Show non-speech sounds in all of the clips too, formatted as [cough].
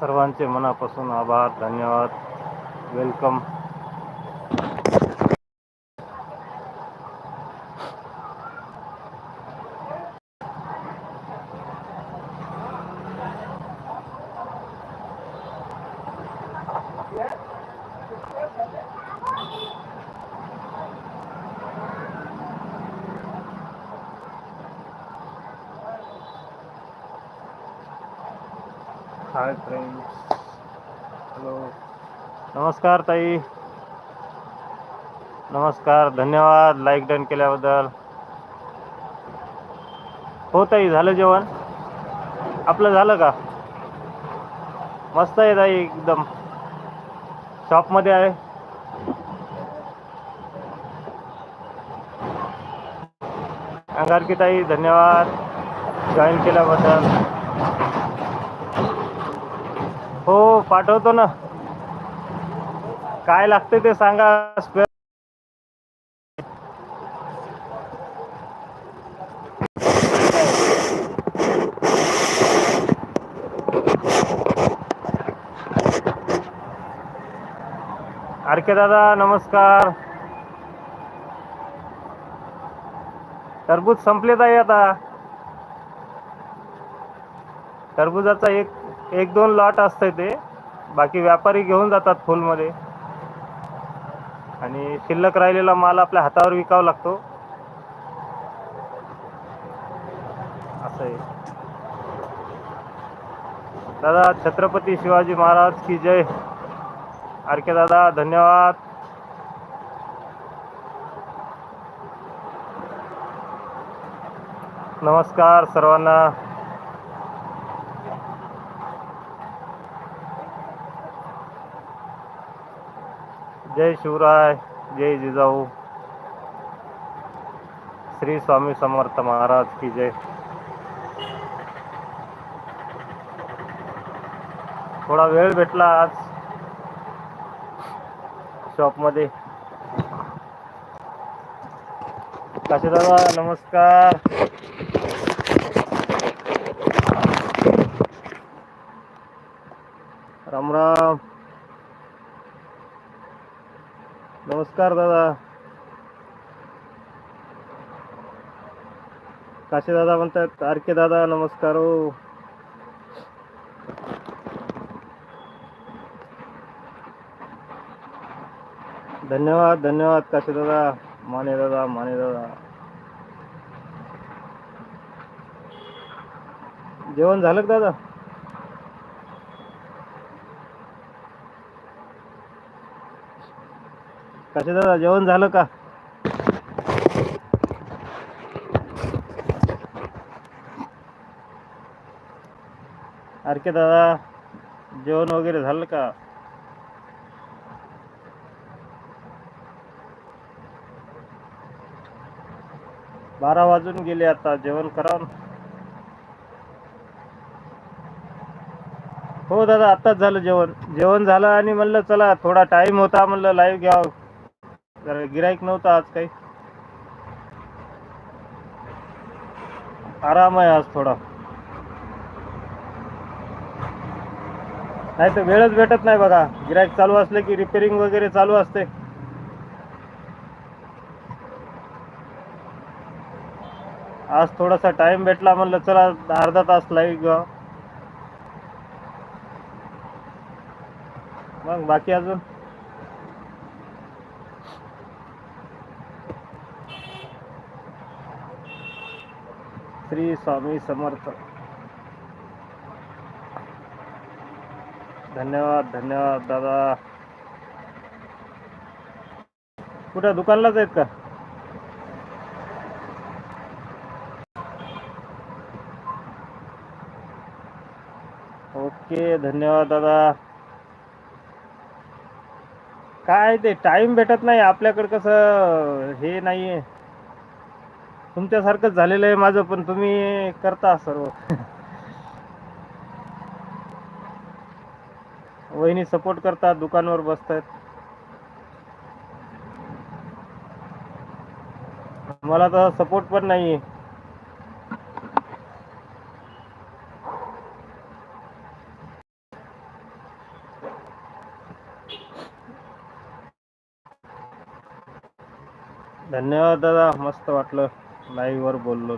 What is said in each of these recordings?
सर्वांचे मनापासून आभार धन्यवाद. वेलकम. नमस्कार ताई. नमस्कार धन्यवाद लाईक डन केल्याबद्दल. हो ताई झालं जेवण? आपलं झालं का? मस्त आहे ताई एकदम. शॉपमध्ये आहे. अंगारकी ताई धन्यवाद जॉईन केल्याबद्दल. हो पाठवतो ना. काय लागते ते सांगा. स्पेअर आरके दादा नमस्कार. टरबूज संपले ताई आता. टरबुजाचा एक एक दोन लॉट असतंय ते. बाकी व्यापारी घेऊन जातात फुलमध्ये आणि शिल्लक राहिलेला माल आपल्या हातावर विकावा लागतो. असं आहे दादा छत्रपती शिवाजी महाराज की जय. आरके दादा धन्यवाद. नमस्कार सर्वांना. जय शिवराय जय जिजाऊ. श्री स्वामी समर्थ महाराज की जय. थोडा वेळ भेटला आज शॉपमध्ये. काशी दादा नमस्कार राम राम नमस्कार दादा. काशी दादा म्हणतात आर के दादा नमस्कार हो. धन्यवाद धन्यवाद काशी दादा. माने दादा माने दादा. जेवण झालं का दादा? कसे दादा? जेवण झालं का? आर दादा जेवण वगैरे झालं का? बारा वाजून गेले आता जेवण करा. हो दादा आत्ताच झालं जेवण. जेवण झालं आणि म्हणलं चला थोडा टाइम होता म्हणलं लाईव्ह घ्यावं. जरा गिराईक नव्हता आज काही. आराम आहे आज थोडा. नाही तर वेळच भेटत नाही बघा. गिराईक चालू असले की रिपेरिंग वगैरे चालू असते. आज थोडासा टाइम भेटला म्हणलं चला अर्धा तास लाईव्ह मग बाकी अजून? श्री स्वामी समर्थ. धन्यवाद धन्यवाद दादा. कुठं दुकानलाच आहेत का? ओके धन्यवाद दादा. काय ते टाइम भेटत नाही आपल्याकडे कसं हे नाहीये. तुमच्यासारखंच झालेलं आहे माझं पण तुम्ही करता सर्व. वहिनी सपोर्ट करतात दुकानवर बसतात मला तर सपोर्ट पण नाही धन्यवाद दादा मस्त वाटलं. लाईव्ह वर बोललो.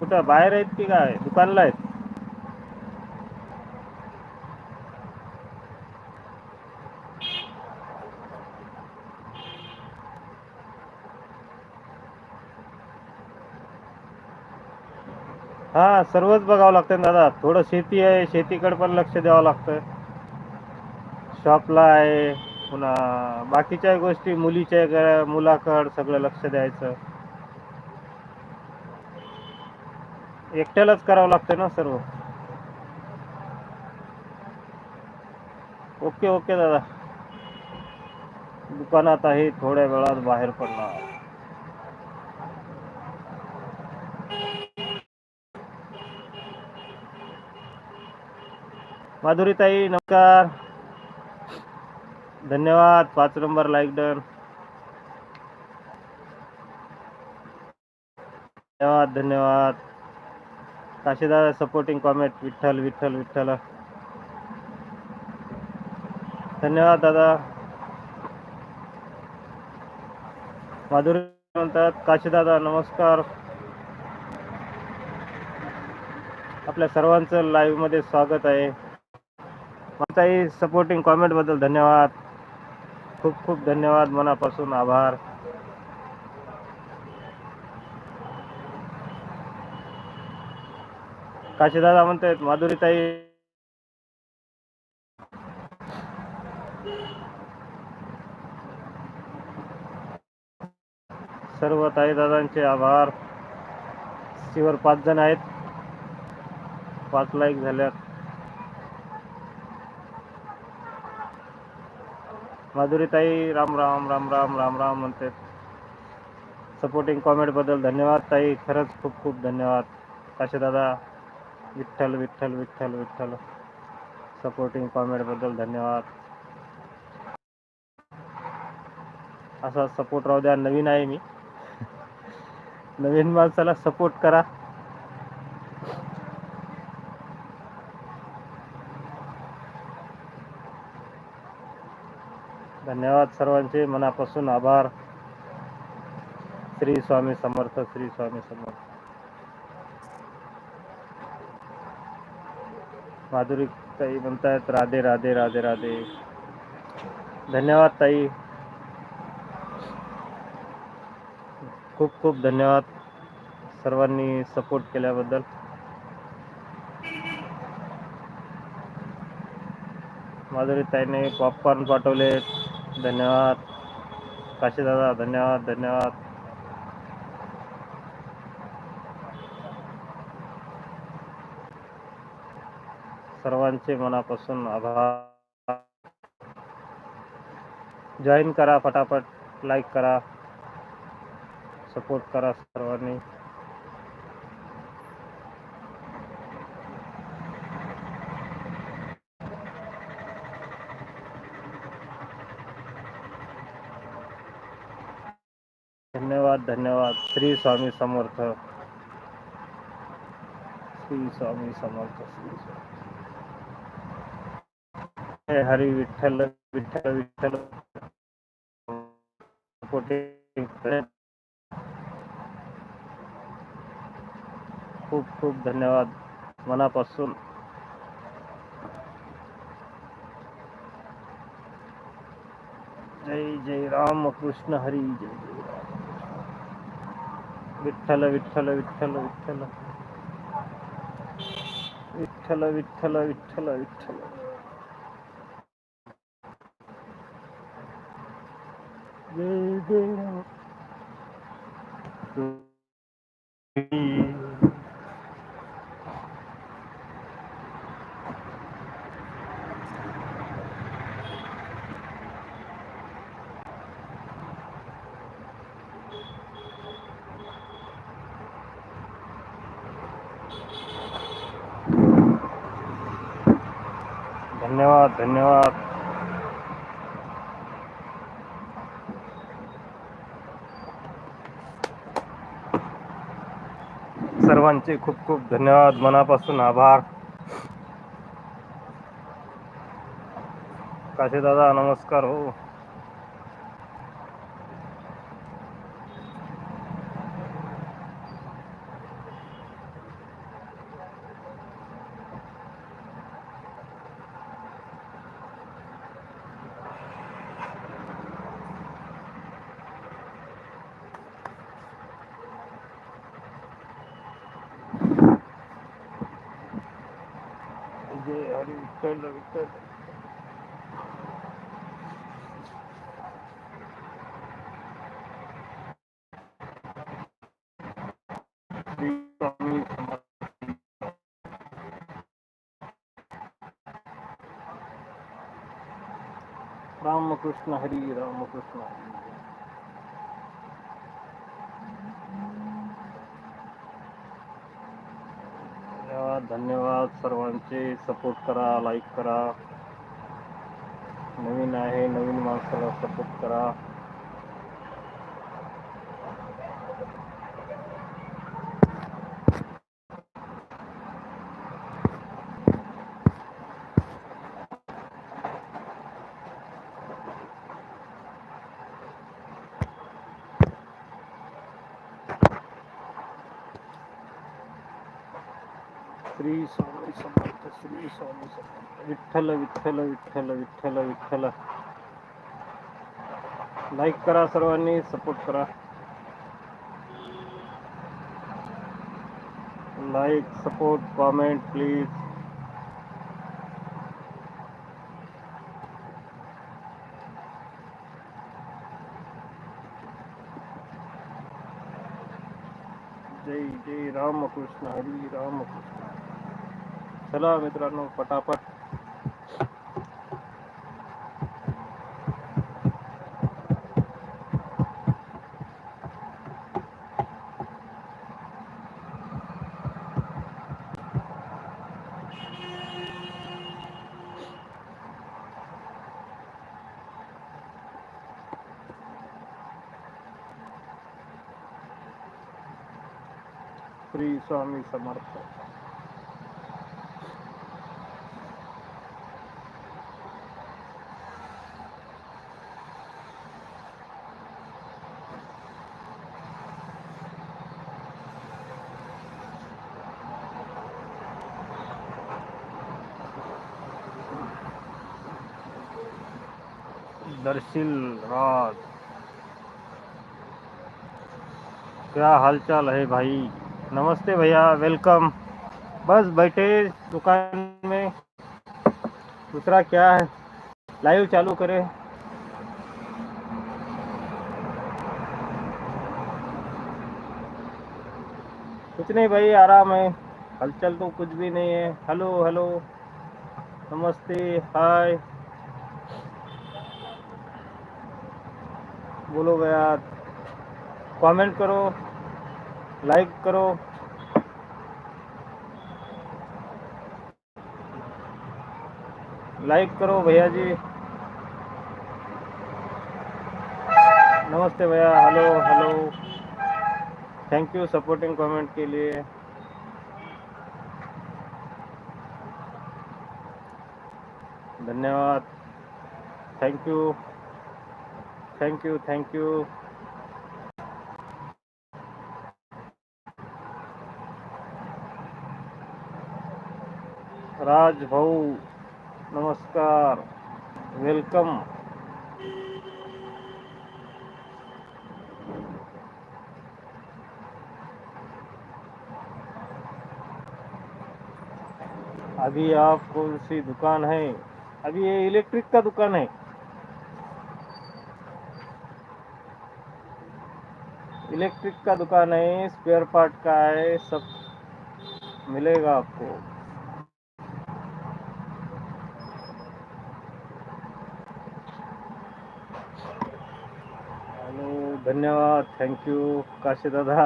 कुठं? बाहेर आहेत की काय? दुकानला आहेत? हा सर्वच बघावं लागतं दादा. थोडं शेती आहे शेतीकडे पण लक्ष द्यावं लागतं शॉपला आहे पुन्हा बाकीच्या गोष्टी मुलीच्या मुलाकड सगळं लक्ष द्यायचं. एकट्यालाच करावं लागतं ना सर्व. ओके ओके दादा. दुकानात आहे थोड्या वेळात बाहेर पडणार. माधुरीताई नमस्कार. धन्यवाद. पाच नंबर लाईक डन धन्यवाद धन्यवाद. Kashida supporting comment Vitthal Vitthal Vitthal. धन्यवाद दादा. माधुरी म्हणतात काशीदादा नमस्कार. आपल्या सर्वांचं लाईव्हमध्ये स्वागत आहे. कोणताही सपोर्टिंग कॉमेंटबद्दल धन्यवाद. खूप खूप धन्यवाद. मनापासून आभार. काशीदादा म्हणतायत माधुरीताई. सर्व ताईदादांचे आभार. शिवर पाच जण आहेत. पाच लाईक झाल्यात. माधुरीताई राम राम राम राम राम राम म्हणते. सपोर्टिंग कॉमेंटबद्दल धन्यवाद ताई. खरंच खूप खूप धन्यवाद. काशीदादा विठ्ठल विठ्ठल विठ्ठल विठ्ठल. सपोर्टिंग कॉमेंटबद्दल धन्यवाद. असा सपोर्ट राहू द्या नवीन आहे मी. [laughs] नवीन माणसाला सपोर्ट करा. धन्यवाद सर्वांचे. मनापासून आभार. श्री स्वामी समर्थ श्री स्वामी समर्थ. माधुरी ताई म्हणतायत राधे राधे राधे राधे. धन्यवाद ताई. खूप खूप धन्यवाद सर्वांनी सपोर्ट केल्याबद्दल. माधुरी ताईने पॉपकॉर्न पाठवले धन्यवाद. काशीदादा धन्यवाद धन्यवाद. सर्वांचे मनापासून आभार. जॉईन करा फटाफट लाईक करा. सपोर्ट करा सर्वांनी. धन्यवाद। श्री स्वामी समर्थ। श्री स्वामी समर्थ। श्री स्वामी हे हरी विठ्ठल। विठ्ठल खूप खूप धन्यवाद मनापासून। जय जय राम कृष्ण हरी जय जय। विठ्ठल विठ्ठल विठ्ठल विठ्ठल विठ्ठल विठ्ठल विठ्ठल विठ्ठल जय जय सर्वांचे खूप खूप धन्यवाद. मनापासून आभार. काशीदादा नमस्कार. हो. हरी विठ्ठल विठ्ठल श्री स्वामी समर्थ. सर्वांचे सपोर्ट करा लाईक करा नवीन आहे नवीन माणसाला सपोर्ट करा Three songs. Vitthal Vitthal Vitthal Vitthal Vitthal like करा सर्वांनी सपोर्ट करा लाईक सपोर्ट कॉमेंट प्लीज़ जय जय रामकृष्ण हरी रामकृष्ण चला मित्रांनो पटापट. श्री स्वामी समर्थ. दर्शिल राज। क्या हालचाल है भाई? नमस्ते भैया वेलकम बस बैठे दुकान में। दूसरा क्या है? लाइव चालू करें। कुछ नहीं भाई, आराम है। हलचल तो कुछ भी नहीं है। हेलो हेलो नमस्ते हाय बोलो भैया कमेंट करो लाइक करो। लाइक करो भैया जी। नमस्ते भैया hello hello thank you supporting comment के लिए। धन्यवाद। Thank you thank you thank you Raj भाऊ, नमस्कार वेलकम अभी आप कौन सी दुकान है? अभी ये इलेक्ट्रिक का दुकान है। इलेक्ट्रिक का दुकान है स्पेयर पार्ट का है, सब मिलेगा आपको। हेलो, धन्यवाद थैंक यू काशी दादा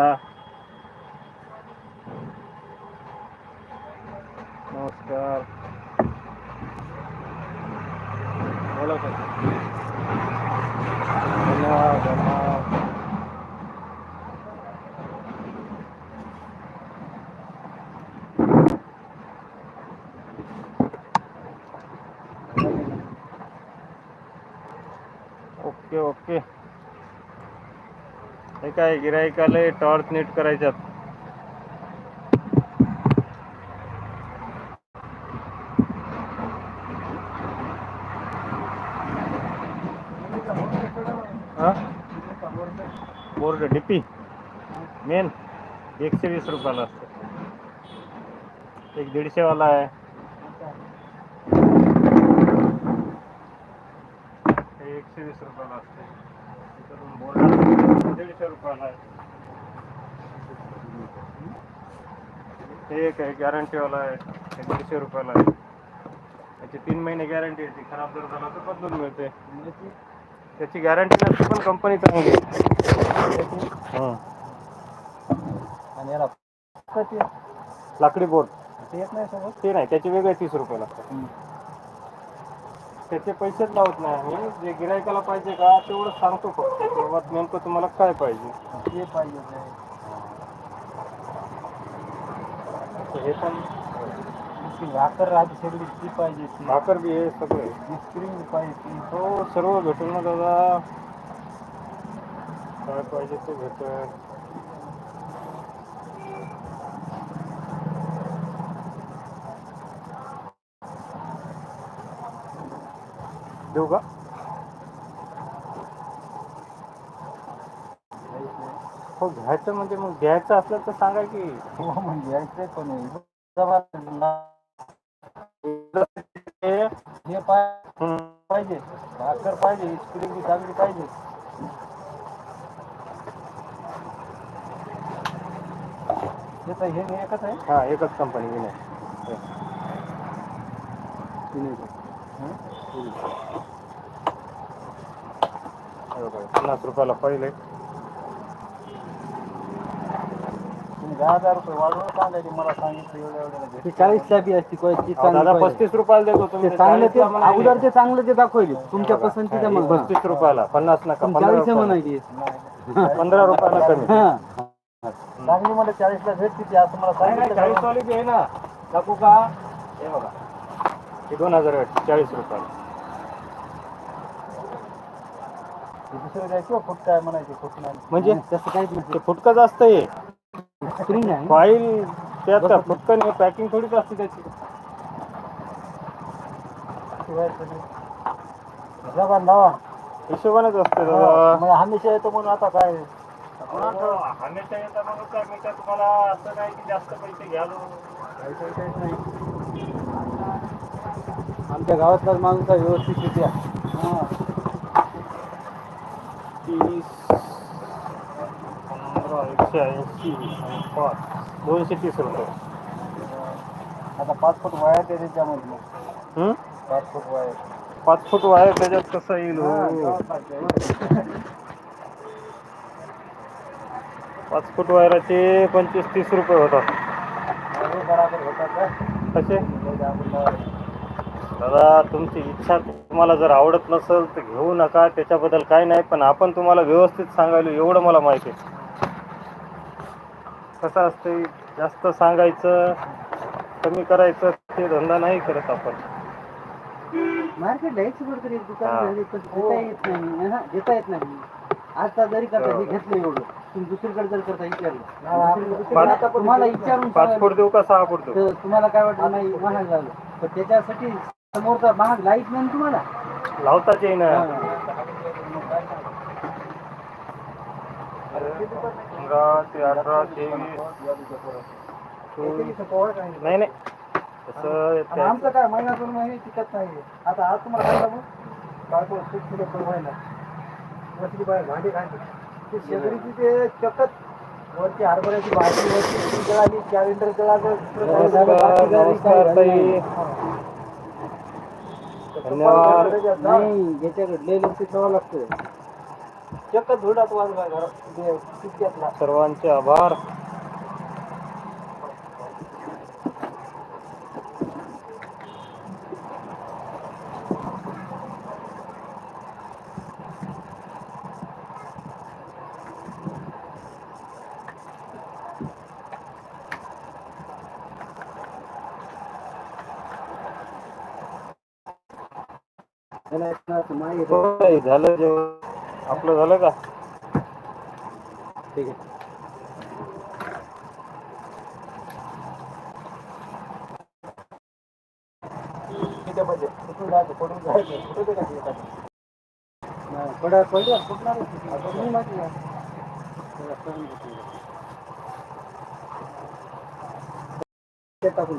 नमस्कार बोला सर धन्यवाद धन्यवाद ओके। हे काय टॉर्च नीट करायच्यात. Board, DP? मेन? एकशे वीस रुपयाला असते. एक दीडशेवाला आहे. एकशे वीस रुपयाला एक आहे गॅरंटीवाला आहे हे दीडशे रुपयाला आहे. याची तीन महिने गॅरंटी येते खराब जर झाला तर बदलून मिळते. त्याची गॅरंटी नसते पण कंपनी चांगली आहे. हं. आणि याला लाकडी बोर्ड. ते येत नाही सोबत? ते नाही त्याचे वेगळे तीस रुपये लागतात. त्याचे पैसेच लावत नाही आम्ही. जे गिरायकाला पाहिजे का तेवढं सांगतो फक्त. बाबा नेमकं तुम्हाला काय पाहिजे? ते पाहिजे ते. हे ती भाकर सगळी ती पाहिजे ती. भाकर बी आहे सगळे. स्क्रीन पाहिजे ती. हो सर्व भेटेल ना दादा? काय पाहिजे ते भेटेल. देऊ का? हो घ्यायचं म्हणजे मग घ्यायचं असलं तर सांगा की हो म्हणजे. जबरदस्त. हे, पाहिजे. भाकर पाहिजे बी चांगली पाहिजे. हे तर एकच आहे? हा एकच कंपनी विनय. हे? पन्नास रुपयाला पहिले. तुम्ही दहा हजार रुपये वाढवून सांगायचे मला सांगितलं एवढ्या एवढ्याला ती भेटेल. चाळीसच्या बी असती कोणाची चांगली. पस्तीस रुपयाला देतो तुम्ही चांगलं ते 40 ला म्हणाले. अगोदर ते चांगलं ते दाखवले तुमच्या पसंतीचं हा, मग पस्तीस रुपयाला पन्नास नका पंधरा चाळीस रुपयाला. म्हणायची. नाही. पंधरा रुपयाला कमी. हा. चांगली मला चाळीसला भेटते ती असं मला नाही, नाही, चाळीस सांगितलं. वाली बी आहे ना. दाखवू का? हे बघा. हे दोन हजार चाळीस रुपयाला. दुसरं काय किंवा फुट काय म्हणायचे फुट नाही म्हणजे? तसं काहीच ते फुटकं जास्त आहे. स्क्रीन आहे. फाईल त्यात फुटकं नाही पॅकिंग थोडीच असते त्याची. लावा हिशोबानेच असते दादा. मग हमेशा येतो म्हणून आता काय? हमेशा येता म्हणून काय मी काय तुम्हाला असं नाही की जास्त पैसे घ्यालो आमच्या गावातलाच माणूस आहे व्यवस्थित येते हा. तीस पंधरा एकशे ऐंशी आणि पाच दोनशे तीस रुपये आता पाच फूट वायर ते त्याच्यामध्ये हं? पाच फूट वायर पाच फूट वायर त्याच्यात कसं येईल हा, पाच फूट वायराचे पंचवीस तीस रुपये होतात. बराबर होतात का? कसे. दादा तुमची इच्छा तुम्हाला जर आवडत नसेल तर घेऊ नका. त्याच्याबद्दल काय नाही पण आपण तुम्हाला व्यवस्थित सांगायलो एवढं मला माहिती आहे. कसं असते जास्त सांगायचं कमी करायचं ते धंदा नाही करत आपण. मार्केटला तरी हा. दुकान देता येत नाही. हा, देता येत नाही. आता जरी करता हे घेतलं एवढं तुम्ही दुसरीकडे जर करता विचारलं हा, दुसरीकडे पाच- आता तुम्हाला विचारून पाच फूट सांगायला- देऊ का सहा फूट देऊ तर तुम्हाला काय वाटलं नाही महाग झालं. पण त्याच्यासाठी समोरचा महाग लाइट नाही ना तुम्हाला? लावताच येईना. हा. पंधरा ते अठरा तेवीस नाही नाही. तसं आणि त्या- आमचं काय महिना दोन महिने टिकत नाही. आता आज तुम्हाला काय लागू बायको सूट किलो पण व्हायला वरची बाहेर भांडी खायची ते शेजारीची ते चकत. वरची हरभऱ्याची भाजी वरची जळाली कॅलेंडर जळालं नमस्कार नमस्कार ताई. धन्यवाद. नाही ज्याच्याकडे लय लक्ष ठेवावं लागतं. चक्क धुळात वाजला घरात सर्वांचे आभार. झालं जेव्हा आपलं झालं का ठीक आहे पडून जायचं येतात पडा पडल्या फुटणार माहिती आहे. टाकून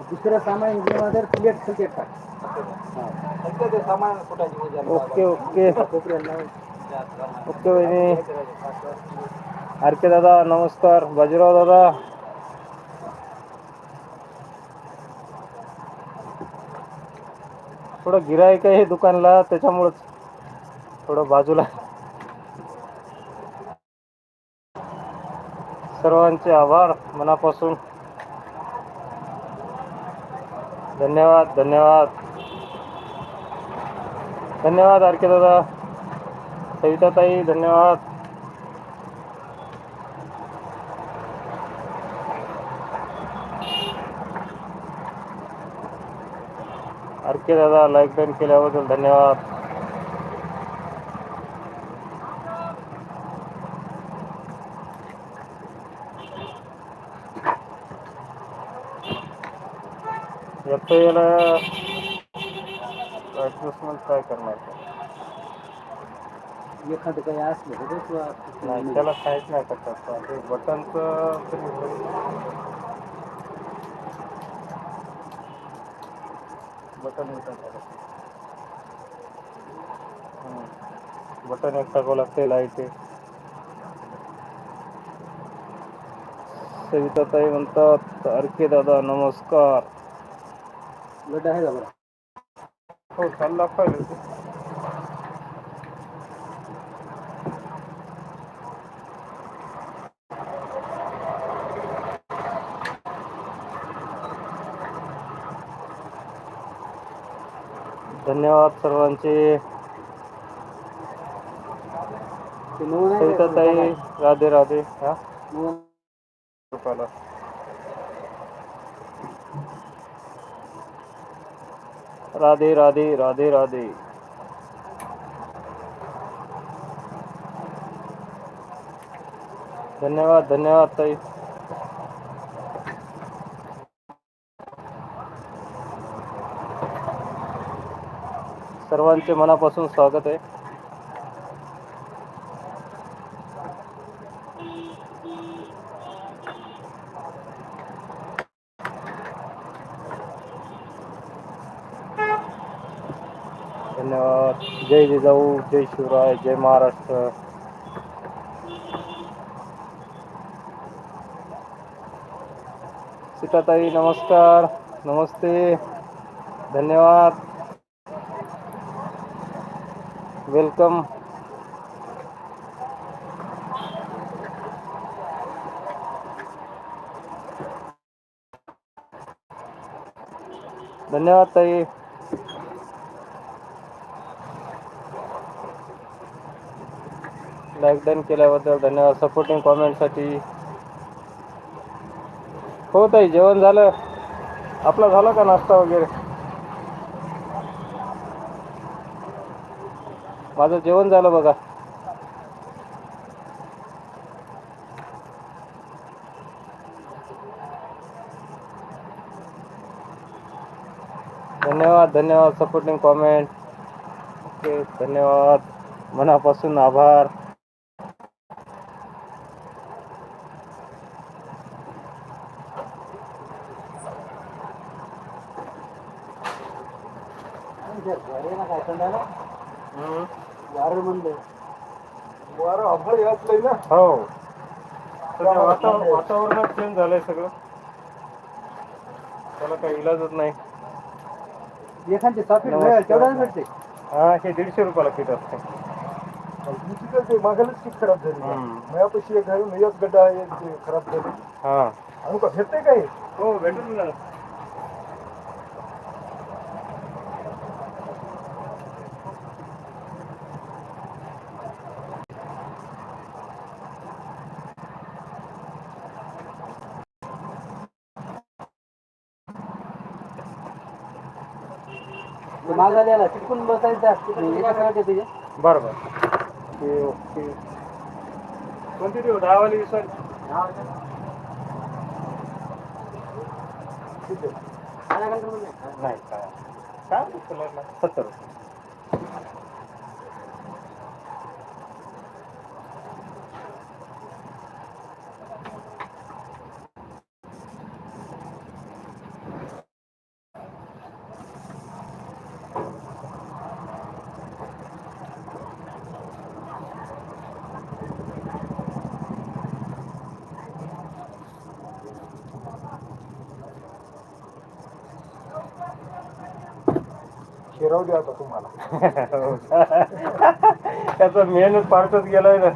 दुसरं सामान घ्यायचं दुसरं सामान घेऊन प्लेट सगळे टाक त्यांचं ते सामान कुठाची मजा ओके ओके. कोपऱ्याला ओके वहिनी. आर के दादा नमस्कार. बाजीराव दादा. थोडं गिरायक आहे दुकानला? त्याच्यामुळंच थोडं बाजूला. सर्वांचे आभार मनापासून. धन्यवाद धन्यवाद. धन्यवाद आर के दादा. सविताताई धन्यवाद. आर के दादा लाईक डन केल्याबद्दल धन्यवाद. येतो याला ऍडजस्टमेंट काय करणार? एखादं काही असलं तर. नाही त्याला काहीच नाही करतात ते बटनचं बटन बटन एक टाकावं लागते लाइट सविताताई म्हणतात अरके दादा नमस्कार. गड्डा आहे का बरं हो चालला पाहिजे धन्यवाद सर्वांचे? सविताताई राधे राधे हा. रुपयाला राधे राधे राधे राधे. धन्यवाद धन्यवाद ताई. सर्वांचे मनापासून स्वागत आहे. जिजाऊ जय शिवराय जय महाराष्ट्र सीताताई नमस्कार नमस्ते धन्यवाद वेलकम धन्यवाद ताई लाईक डन केल्याबद्दल धन्यवाद. सपोर्टिंग कॉमेंटसाठी हो ताई जेवण झालं. आपलं झालं का नाश्ता वगैरे? माझं जेवण झालं बघा. धन्यवाद धन्यवाद. सपोर्टिंग कॉमेंट ओके धन्यवाद. मनापासून आभार घरी ना काय थंडाला? वारं म्हणलं वारं अभळ याचलंय ना हो. सध्या वातावरण वातावरण चेंज झालंय सगळं. त्याला काही इलाजच नाही. एखादे सॉकेट नमस्कार. मिळेल तेवढ्याच भेटते. हा हे दीडशे रुपयाला फिट असते. दुसरीकडे ते मागायलाच खराब झाली. हम्म. माझ्यापाशी एक घालून एक गड्डा आहे ते खराब झाली. हा. आणू का भेटते काय हो भेटून ना मागायला याला तिकडून बसायचं असतं एका सगळ्यात येते बरं बरं ओके ओके. कोणती देऊ? दहावाली वीस वाली? नाही काय? काय? सत्तर रुपये. जाऊ द्या आता तुम्हाला. [laughs] त्याचा मेन पार्टच गेलाय ना.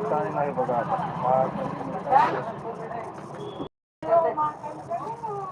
काय नाही बघा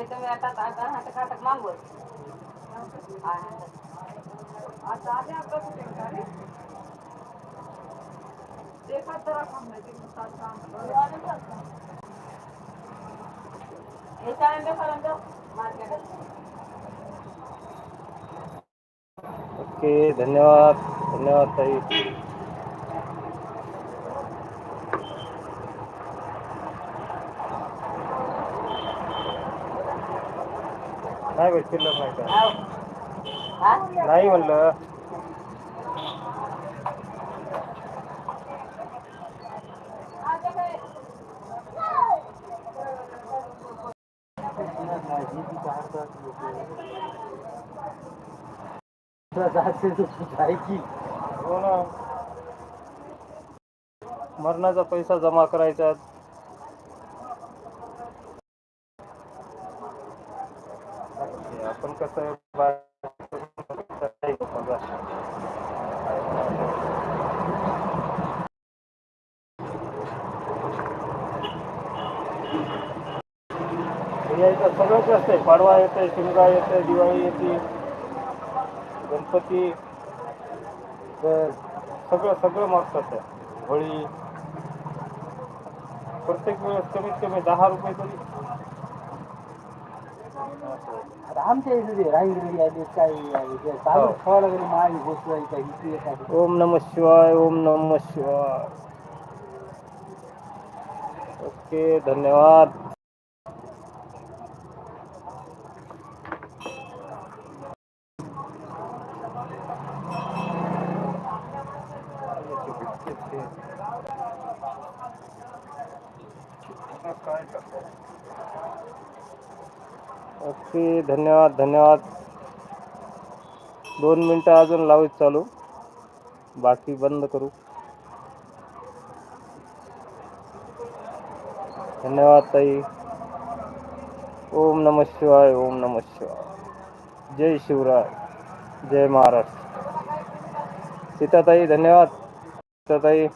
बाई आहे बाई तुम्ही आता आता हात काटक मागवत आता आधी आपलं कुठे का ते का तर हे। चालेल पर्यंत मार्केटात ओके धन्यवाद। धन्यवाद ताई नाही शिल्लक नाही का हा? नाही म्हणलं. हो ना. मरणाचा पैसा जमा करायचा हे आपण कसं आहे, बा- बघा. हे यायचं सगळंच असतंय. पाडवा येते शिमगा येते दिवाळी येते. गणपती. तर सगळं सगळं मागतात होळी. प्रत्येक वेळेस कमीत कमी दहा रुपये तरी. आता आमच्या इथे राईगिरी आले काय आले ते चालू हो. ठेवायला गेली माझी गोष्ट आहे का इथे एक आहे. ओम नम शिवाय ओम नम शिवाय. ओके धन्यवाद ओके धन्यवाद धन्यवाद. दोन मिनटं अजून लावत चालू. बाकी बंद करू. धन्यवाद ताई. ओम नम शिवाय ओम नम शिवाय. जय शिवराय जय महाराष्ट्र. सीताताई धन्यवाद. सीताताई.